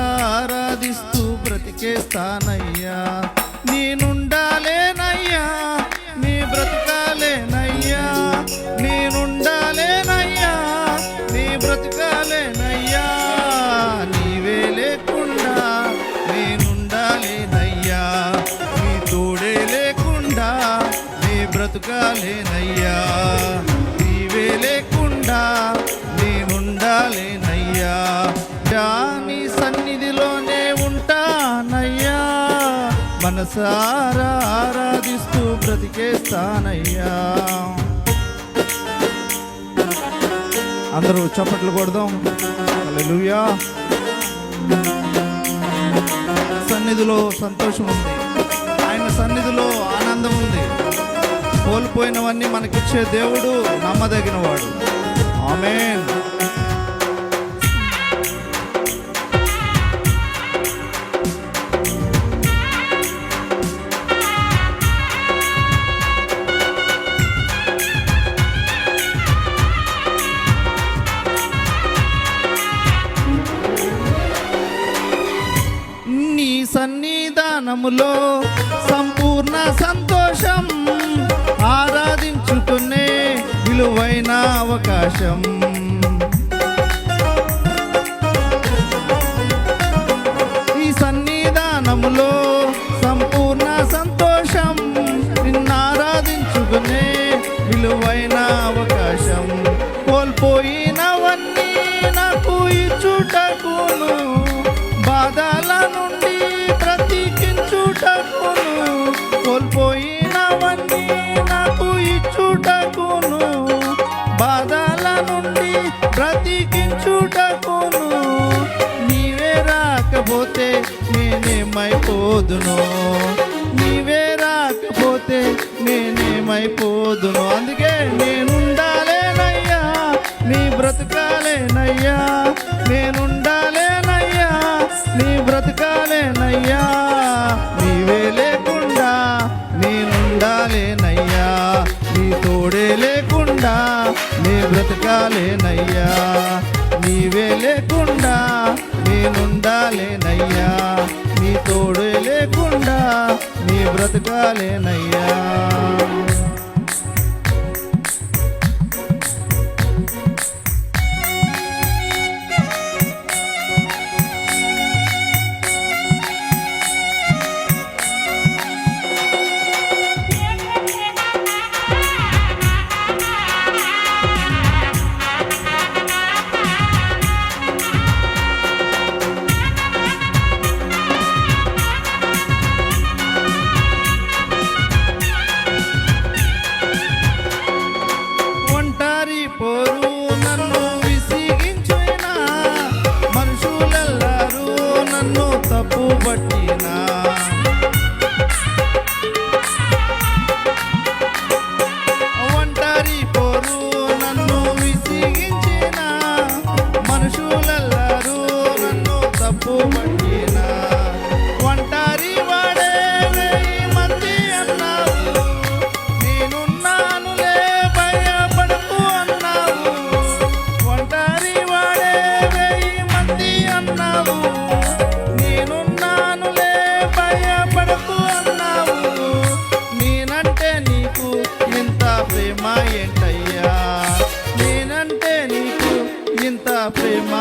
మనసారాధిస్తూ బ్రతికేస్తానయ్యా. నేనుండాలేనయ్యా నీ బ్రతకాలేనయ్యా. నేనుండాలేనయ్యా నీ బ్రతకాలేనయ్యా. నీవే లేకుండా నేనుండాలేనయ్యా నీ తోడే లేకుండా నీ బ్రతకాలేనయ్యా. మనసారా ఆరాధిస్తూ బ్రతికేస్తానయ్యా అందరూ చప్పట్లు కొడదాం. హల్లెలూయా. సన్నిధిలో సంతోషం ఉంది. ఆయన సన్నిధిలో ఆనందం ఉంది. కోల్పోయినవన్నీ మనకిచ్చే దేవుడు నమ్మదగినవాడు. ఆమెన్. సన్నిధానములో సంపూర్ణ సంతోషం ఆరాధించుకునే విలువైన అవకాశం. నేనేమైపోదును? నీవే రాకపోతే నేనేమైపోదును? అందుకే నేనుండాలేనయ్యా నీ బ్రతకాలేనయ్యా నేనుండాలేనయ్యా నీ బ్రతకాలేనయ్యా నీవే లేకుండా నేనుండాలేనయ్యా నీ తోడే లేకుండా నీ బ్రతకాలేనయ్యా నీవే లేకుండా నేనుండాలేనయ్యా. తోడు లేకుండా నీ బ్రతకాలేనయ్యా. తప్పు పట్టినా ప్రేమ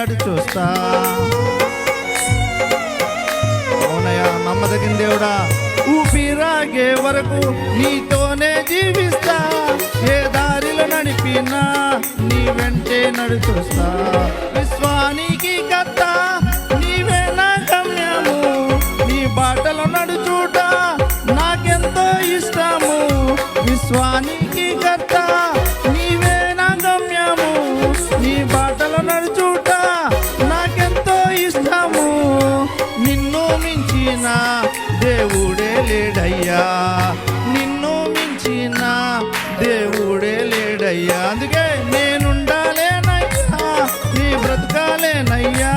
నడు చూస్తా. అవునయ్యా నమ్మదగిన దేవుడా ఊపిరాగే వరకు నీతోనే జీవిస్తా. ఏ దారిలో నడిపినా నీ వెంటే నడుచొస్తా విశ్వానికి కర్త నీవే నా గమ్యము. నీ బాటలో నడుచుట నాకెంతో ఇష్టము. విశ్వానికి కథ బ్రతకాలేనయ్యా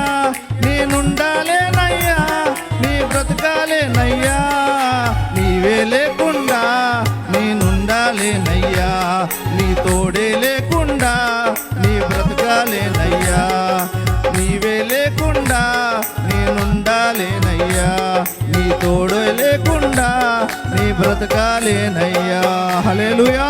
నేనుండాలేనయ్యా నీ బ్రతకాలేనయ్యా నీవే లేకుండా నేనుండాలేనయ్యా నీ తోడే లేకుండా నీ బ్రతకాలేనయ్యా నీవే లేకుండా నేనుండాలేనయ్యా నీ తోడే లేకుండా నీ బ్రతకాలేనయ్యా. హలేలుయా